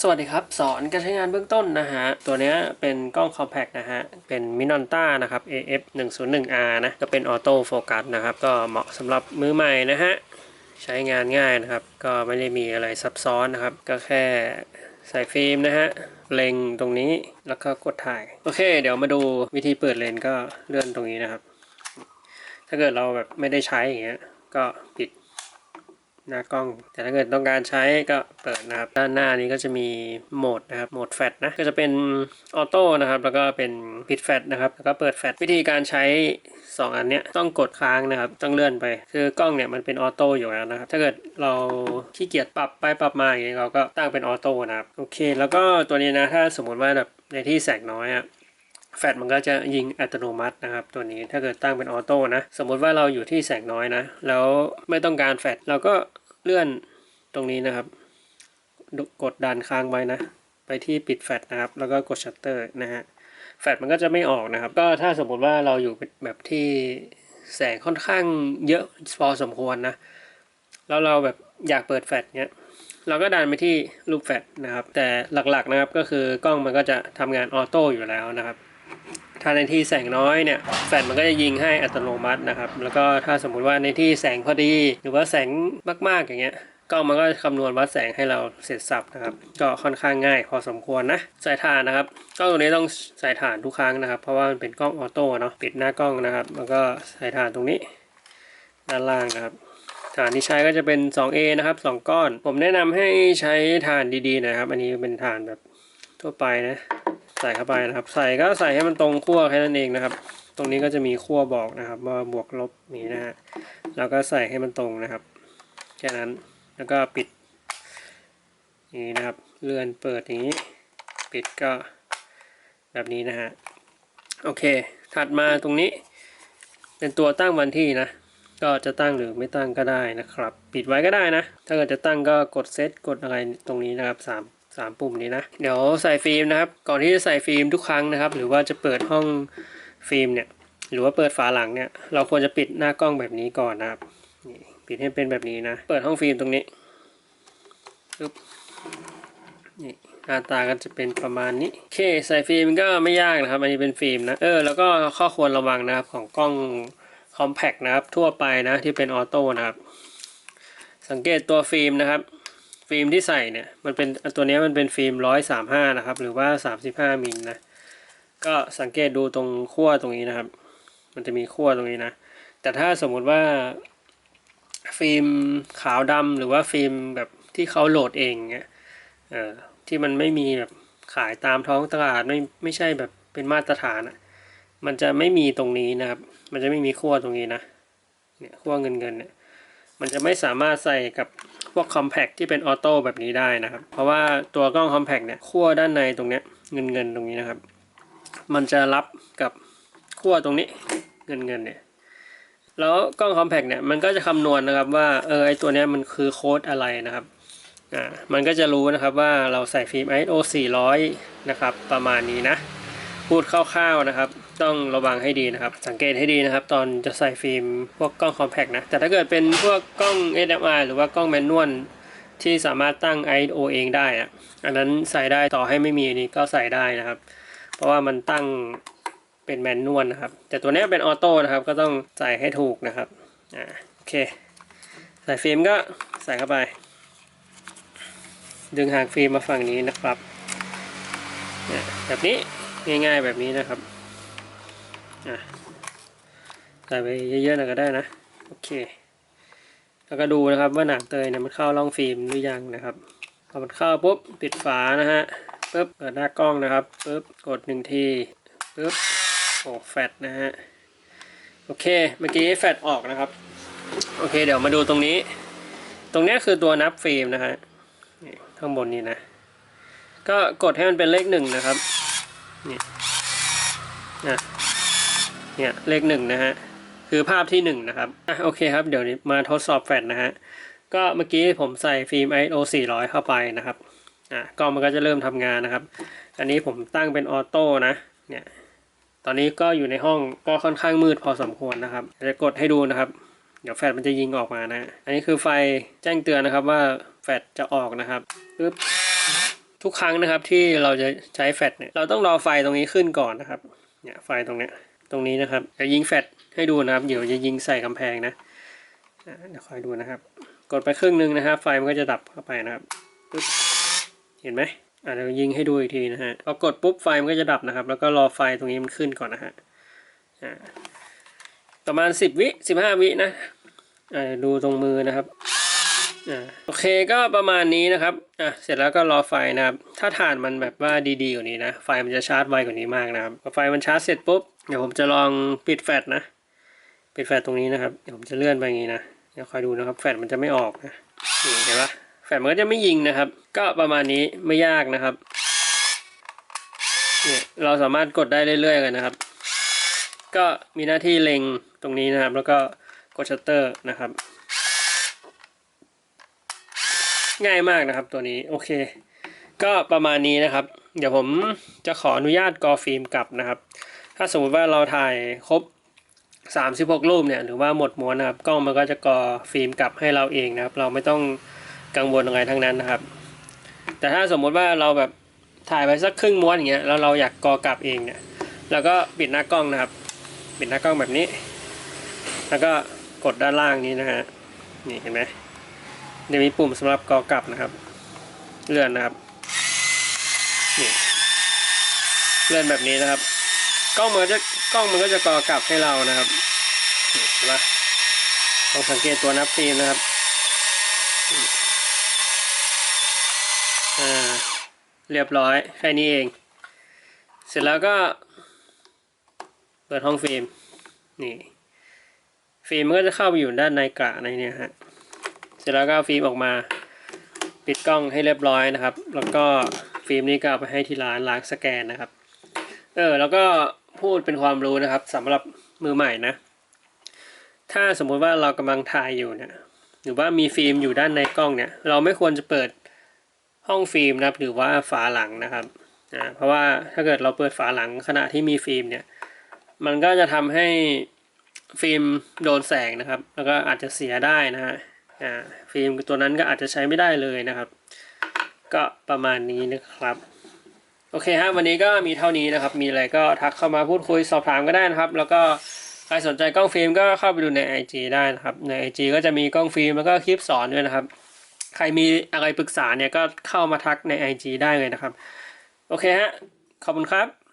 สวัสดีครับ สอนการใช้งานเบื้องต้นนะฮะ ตัวนี้เป็นกล้อง compact นะฮะ เป็น Minolta นะครับ AF 1 0 1 R นะ ก็เป็นออโต้โฟกัสนะครับ ก็เหมาะสำหรับมือใหม่นะฮะ ใช้งานง่ายนะครับ ก็ไม่ได้มีอะไรซับซ้อนนะครับ ก็แค่ใส่ฟิล์มนะฮะ เล็งตรงนี้แล้วก็กดถ่าย โอเค เดี๋ยวมาดูวิธีเปิดเลนก็เลื่อนตรงนี้นะครับ ถ้าเกิดเราแบบไม่ได้ใช้อย่างเงี้ย ก็ปิด หน้ากล้อง แต่ถ้าเกิดต้องการใช้ก็เปิดนะครับ ด้านหน้านี้ก็จะมีโหมดนะครับ โหมดแฟลชนะ ก็จะเป็นออโต้นะครับ แล้วก็เป็นปิดแฟลชนะครับ แล้วก็เปิดแฟลชวิธีการใช้ 2 อันเนี้ยต้องกดค้างนะครับ ต้องเลื่อนไป คือกล้องเนี่ยมันเป็นออโต้อยู่แล้วนะครับ ถ้าเกิดเราขี้เกียจปรับไปปรับมาอย่างเงี้ยเราก็ตั้งเป็นออโต้นะครับ โอเค แล้วก็ตัวนี้นะ ถ้าสมมติว่าแบบในที่แสงน้อยอะ แฟลชมันก็จะยิงอัตโนมัตินะครับตัวนี้ถ้าเกิดตั้งเป็นออโต้นะสมมติว่าเราอยู่ที่แสงน้อยนะ แล้วไม่ต้องการแฟลชเราก็เลื่อนตรงนี้นะครับ กดดันค้างไว้นะ ไปที่ปิดแฟลชนะครับ แล้วก็กดชัตเตอร์นะฮะแฟลชมันก็จะไม่ออกนะครับ ก็ถ้าสมมติว่าเราอยู่แบบที่แสงค่อนข้างเยอะพอสมควรนะ แล้วเราแบบอยากเปิดแฟลชเนี้ยเราก็ดันไปที่รูปแฟลชนะครับ แต่หลักๆนะครับก็คือกล้องมันก็จะทำงานออโต้อยู่แล้วนะครับ ถ้าในที่แสงน้อยเนี่ยแฟลชมันก็จะยิงให้อัตโนมัตินะครับ แล้วก็ถ้าสมมุติว่าในที่แสงพอดี หรือว่าแสงมากๆอย่างเงี้ยกล้องมันก็คำนวณวัดแสงให้เราเสร็จสับนะครับ ก็ค่อนข้างง่ายพอสมควรนะสายถ่านนะครับกล้องตัวนี้ต้องใส่ถ่านทุกครั้งนะครับ เพราะว่ามันเป็นกล้องออโต้เนาะปิดหน้ากล้องนะครับ แล้วก็ใส่ถ่านตรงนี้ ด้านล่างนะครับฐานที่ใช้ก็จะเป็น 2A นะครับ 2 ก้อน ผมแนะนำให้ใช้ฐานดีๆนะครับ อันนี้เป็นฐานแบบทั่วไปนะ ใส่เข้าไปนะครับ ใส่ก็ใส่ให้มันตรงขั้วแค่นั้นเองนะครับ ตรงนี้ก็จะมีขั้วบอกนะครับ ว่าบวกลบนี้นะฮะแล้วก็ใส่ให้มันตรงนะครับแค่นั้นแล้วก็ปิดนี้นะครับ เลื่อนเปิดอย่างนี้ ปิดก็แบบนี้นะฮะโอเค ถัดมาตรงนี้ เป็นตัวตั้งวันที่นะ ก็จะตั้งหรือไม่ตั้งก็ได้นะครับ ปิดไว้ก็ได้นะ ถ้าเกิดจะตั้งก็กดเซตกดอะไรตรงนี้นะครับสามสามปุ่มนี้นะ เดี๋ยวใส่ฟิล์มนะครับ ก่อนที่จะใส่ฟิล์มทุกครั้งนะครับ หรือว่าจะเปิดห้องฟิล์มเนี่ย หรือว่าเปิดฝาหลังเนี่ย เราควรจะปิดหน้ากล้องแบบนี้ก่อนนะครับ นี่ปิดให้เป็นแบบนี้นะ เปิดห้องฟิล์มตรงนี้ปึ๊บนี่หน้าตาก็จะเป็นประมาณนี้โอเคใส่ฟิล์มก็ไม่ยากนะครับ อันนี้เป็นฟิล์มนะเออแล้วก็ข้อควรระวังนะครับของกล้องคอมแพกนะครับทั่วไปนะที่เป็นออโต้นะครับ สังเกตตัวฟิล์มนะครับ ฟิล์มที่ใส่เนี่ยมันเป็นตัวนี้มันเป็นฟิล์มร้อยสามห้านะครับ หรือว่าสามสิบห้ามิลนะก็สังเกตดูตรงขั้วตรงนี้นะครับ มันจะมีขั้วตรงนี้นะ แต่ถ้าสมมุติว่าฟิล์มขาวดำหรือว่าฟิล์มแบบที่เขาโหลดเองเงี้ยเอ่อที่มันไม่มีแบบขายตามท้องตลาดไม่ไม่ใช่แบบเป็นมาตรฐานอะมันจะไม่มีตรงนี้นะครับ มันจะไม่มีขั้วตรงนี้นะ เนี่ยขั้วเงินเงินเนี่ย มันจะไม่สามารถใส่กับ พวกคอมแพคที่เป็นออโต้แบบนี้ได้นะครับ เพราะว่าตัวกล้องคอมแพคเนี่ยขั้วด้านในตรงเนี้ยเงินเงินตรงนี้นะครับ มันจะรับกับขั้วตรงนี้เงินเงินเนี่ยแล้วกล้องคอมแพคเนี่ยมันก็จะคำนวณนะครับว่าเออไอตัวเนี้ยมันคือโค้ดอะไรนะครับอ่ามันก็จะรู้นะครับว่าเราใส่ฟิล์ม ISO 400 นะครับ ประมาณนี้นะ พูดคร่าวๆนะครับ ต้องระวังให้ดีนะครับ สังเกตให้ดีนะครับ ตอนจะใส่ฟิล์มพวกกล้องคอมแพกนะ แต่ถ้าเกิดเป็นพวกกล้อง SMR หรือว่ากล้องแมนนวลที่สามารถตั้ง ISO เองได้อะอันนั้นใส่ได้ต่อให้ไม่มีอันนี้ก็ใส่ได้นะครับ เพราะว่ามันตั้งเป็นแมนนวลนะครับ แต่ตัวนี้เป็นออโต้นะครับ ก็ต้องใส่ให้ถูกนะครับ อ่า โอเค ใส่ฟิล์มก็ใส่เข้าไป ดึงหางฟิล์มมาฝั่งนี้นะครับอ่าแบบนี้ง่ายๆแบบนี้นะครับ อะใส่ไปเยอะๆหน่อยก็ได้นะ โอเค แล้วก็ดูนะครับว่าหนังเตยเนี่ยมันเข้าร่องฟิล์มหรือยังนะครับพอมันเข้าปุ๊บปิดฝานะฮะปุ๊บเปิดหน้ากล้องนะครับปุ๊บกดหนึ่งทีปุ๊บโอ้แฟตนะฮะโอเคเมื่อกี้แฟตออกนะครับ โอเค เดี๋ยวมาดูตรงนี้ ตรงนี้คือตัวนับฟิล์มนะฮะนี่ข้างบนนี้นะ ก็กดให้มันเป็นเลขหนึ่งนะครับนี่นะ เนี่ยเลขหนึ่งนะฮะคือภาพที่หนึ่งนะครับอะโอเคครับเดี๋ยวนี้มาทดสอบแฟลชนะฮะก็เมื่อกี้ผมใส่ฟิล์ม ISO 400 เข้าไปนะครับอะกล้องมันก็จะเริ่มทำงานนะครับ อันนี้ผมตั้งเป็นออโต้นะเนี่ยตอนนี้ก็อยู่ในห้องก็ค่อนข้างมืดพอสมควรนะครับจะกดให้ดูนะครับ เดี๋ยวแฟลชมันจะยิงออกมานะ อันนี้คือไฟแจ้งเตือนนะครับว่าแฟลชจะออกนะครับปึ๊บทุกครั้งนะครับที่เราจะใช้แฟลชเนี่ยเราต้องรอไฟตรงนี้ขึ้นก่อนนะครับเนี่ยไฟตรงเนี้ย ตรงนี้นะครับจะยิงแฟลชให้ดูนะครับเดี๋ยวจะยิงใส่กำแพงนะเดี๋ยวคอยดูนะครับ กดไปครึ่งนึงนะครับ ไฟมันก็จะดับเข้าไปนะครับเห็นไหมอ่าเดี๋ยวยิงให้ดูอีกทีนะฮะพอกดปุ๊บไฟมันก็จะดับนะครับ แล้วก็รอไฟตรงนี้มันขึ้นก่อนนะฮะอ่าประมาณสิบวิสิบห้าวินะอ่าดูตรงมือนะครับอ่าโอเคก็ประมาณนี้นะครับอะเสร็จแล้วก็รอไฟนะครับ ถ้าถ่านมันแบบว่าดีๆกว่านี้นะ ไฟมันจะชาร์จไวกว่านี้มากนะครับพอไฟมันชาร์จเสร็จปุ๊บ เดี๋ยวผมจะลองปิดแฟลชนะ ปิดแฟลชตรงนี้นะครับ เดี๋ยวผมจะเลื่อนไปอย่างนี้นะ เดี๋ยวคอยดูนะครับ แฟลชมันจะไม่ออกนะเห็นปะแฟลชมันก็จะไม่ยิงนะครับ ก็ประมาณนี้ไม่ยากนะครับ เนี่ยเราสามารถกดได้เรื่อยๆกันนะครับ ก็มีหน้าที่เล็งตรงนี้นะครับ แล้วก็กดชัตเตอร์นะครับ ง่ายมากนะครับตัวนี้ โอเค ก็ประมาณนี้นะครับ เดี๋ยวผมจะขออนุญาตกอฟิล์มกลับนะครับ ถ้าสมมุติว่าเราถ่ายครบ 36 รูปเนี่ยหรือว่าหมดม้วนนะครับกล้องมันก็จะกอฟิล์มกลับให้เราเองนะครับ เราไม่ต้องกังวลอะไรทั้งนั้นนะครับ แต่ถ้าสมมุติว่าเราแบบถ่ายไปสักครึ่งม้วนอย่างเงี้ยแล้วเราอยากกอกลับเองเนี่ยเราก็ปิดหน้ากล้องนะครับ ปิดหน้ากล้องแบบนี้ แล้วก็กดด้านล่างนี้นะฮะนี่เห็นไหมเดี๋ยวมีปุ่มสำหรับกอกลับนะครับ เลื่อนนะครับนี่เลื่อนแบบนี้นะครับ กล้องมันจะกล้องมันก็จะกอกลับให้เรานะครับนี่เห็นปะต้องสังเกตตัวนับฟิล์มนะครับอ่าเรียบร้อยแค่นี้เอง เสร็จแล้วก็เปิดห้องฟิล์มนี่ฟิล์มมันก็จะเข้าไปอยู่ด้านในกระในเนี่ยฮะเสร็จแล้วก็เฟิล์มออกมาปิดกล้องให้เรียบร้อยนะครับ แล้วก็ฟิล์มนี้ก็เอาไปให้ที่ร้านล้างสแกนนะครับ เออแล้วก็ พูดเป็นความรู้นะครับสำหรับมือใหม่นะ ถ้าสมมุติว่าเรากำลังถ่ายอยู่เนี่ยหรือว่ามีฟิล์มอยู่ด้านในกล้องเนี่ย เราไม่ควรจะเปิดห้องฟิล์มนะครับหรือว่าฝาหลังนะครับอ่าเพราะว่าถ้าเกิดเราเปิดฝาหลังขณะที่มีฟิล์มเนี่ย มันก็จะทำให้ฟิล์มโดนแสงนะครับ แล้วก็อาจจะเสียได้นะฮะอ่าฟิล์มตัวนั้นก็อาจจะใช้ไม่ได้เลยนะครับ ก็ประมาณนี้นะครับ โอเคฮะวันนี้ก็มีเท่านี้นะครับ มีอะไรก็ทักเข้ามาพูดคุยสอบถามก็ได้นะครับ แล้วก็ใครสนใจกล้องฟิล์มก็เข้าไปดูใน IG ได้นะครับ ใน IG ก็จะมีกล้องฟิล์มแล้วก็คลิปสอนด้วยนะครับ ใครมีอะไรปรึกษาเนี่ยก็เข้ามาทักใน IG ได้เลยนะครับ โอเคฮะ ขอบคุณครับ